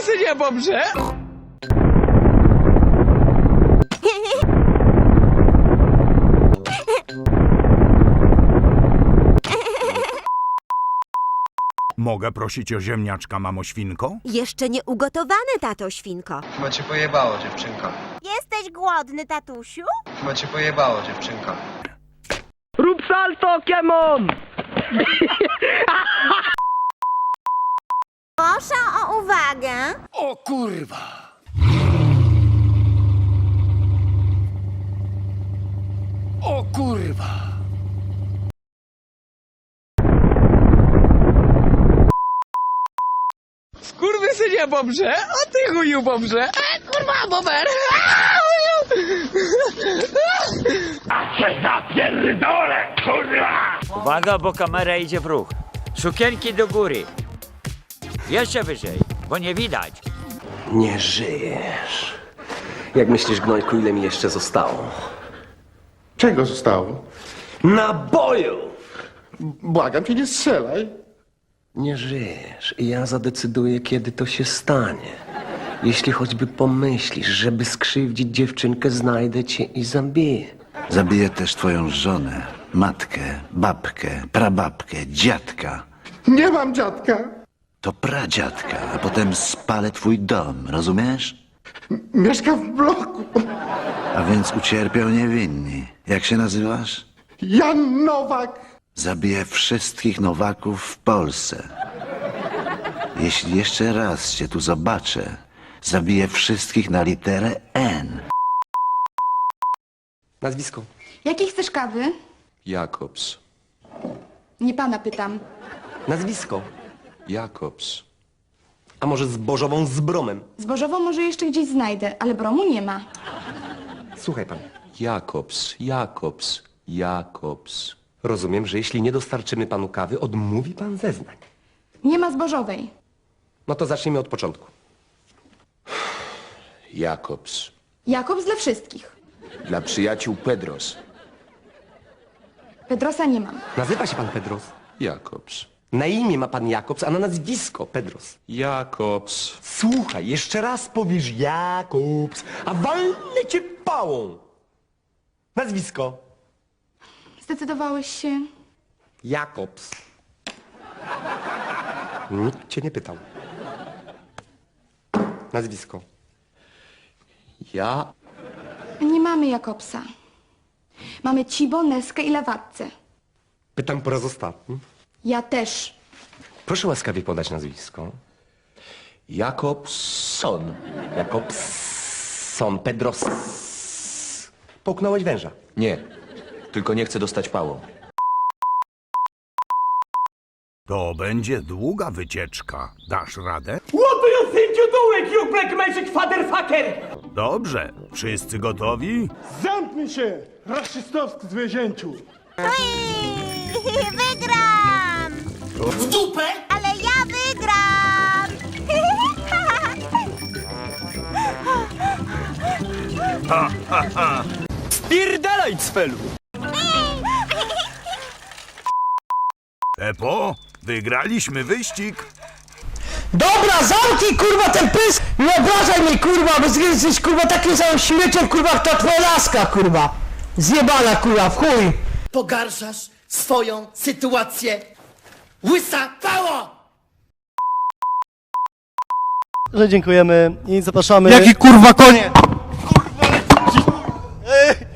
Skurwysynie dobrze? Mogę prosić o ziemniaczka, mamo świnko? Jeszcze nie ugotowane, tato świnko. Chyba cię pojebało, dziewczynka. Jesteś głodny, tatusiu? Chyba cię pojebało, dziewczynka. Rób salto, Kemon! Proszę o uwagę. O kurwa! O kurwa! Skurwysynie dobrze? A ty chuju dobrze? E, kurwa, bober! A, chuju! Uwaga, bo kamera idzie w ruch. Sukienki do góry. Jeszcze wyżej, bo nie widać. Nie żyjesz. Jak myślisz, Gnojku, ile mi jeszcze zostało? Czego zostało? Naboju! Błagam cię, nie strzelaj. Nie żyjesz i ja zadecyduję, kiedy to się stanie. Jeśli choćby pomyślisz, żeby skrzywdzić dziewczynkę, znajdę cię i zabiję. Zabiję też twoją żonę, matkę, babkę, prababkę, dziadka. Nie mam dziadka. To pradziadka, a potem spalę twój dom, rozumiesz? Mieszka w bloku. A więc ucierpiał niewinni. Jak się nazywasz? Jan Nowak. Zabiję wszystkich Nowaków w Polsce. Jeśli jeszcze raz cię tu zobaczę, zabiję wszystkich na literę N. Nazwisko. Jakiej chcesz kawy? Jakobs. Nie pana pytam. Nazwisko. Jakobs. A może zbożową z bromem? Zbożową może jeszcze gdzieś znajdę, ale bromu nie ma. Słuchaj pan. Jakobs. Jakobs. Jakobs. Rozumiem, że jeśli nie dostarczymy panu kawy, odmówi pan zeznań. Nie ma zbożowej. No to zacznijmy od początku. Jakobs. Jakobs dla wszystkich. Dla przyjaciół Pedros. Pedrosa nie mam. Nazywa się pan Pedros. Jakobs. Na imię ma pan Jakobs, a na nazwisko Pedros. Jakobs. Słuchaj, jeszcze raz powiesz Jakobs, a walnę cię pałą. Nazwisko. Zdecydowałeś się? Jakobs. Nikt cię nie pytał. Nazwisko. Ja. Nie mamy Jakobsa. Mamy Cibo, Neskę i Lawatce. Pytam po raz ostatni. Ja też. Proszę łaskawie podać nazwisko. Jakobson. Jakobson, Pedros. Połknąłeś węża. Nie. Tylko nie chcę dostać pałą. To będzie długa wycieczka. Dasz radę? What do you think you're doing, you black magic fatherfucker? Dobrze. Wszyscy gotowi? Zamknij się, rasistowski zwierzęciu. Wygram! W dupę? Ale ja wygram! Spierdalaj, cfelu! Epo, wygraliśmy wyścig. Dobra, zamknij kurwa ten pysk! Nie obrażaj mnie kurwa, bo ty jesteś kurwa takim samym śmieciem kurwa jak ta twoja laska kurwa! Zjebana kurwa, w chuj! pogarszasz swoją sytuację. Łysa pało! Że dziękujemy i zapraszamy... Jaki kurwa konie!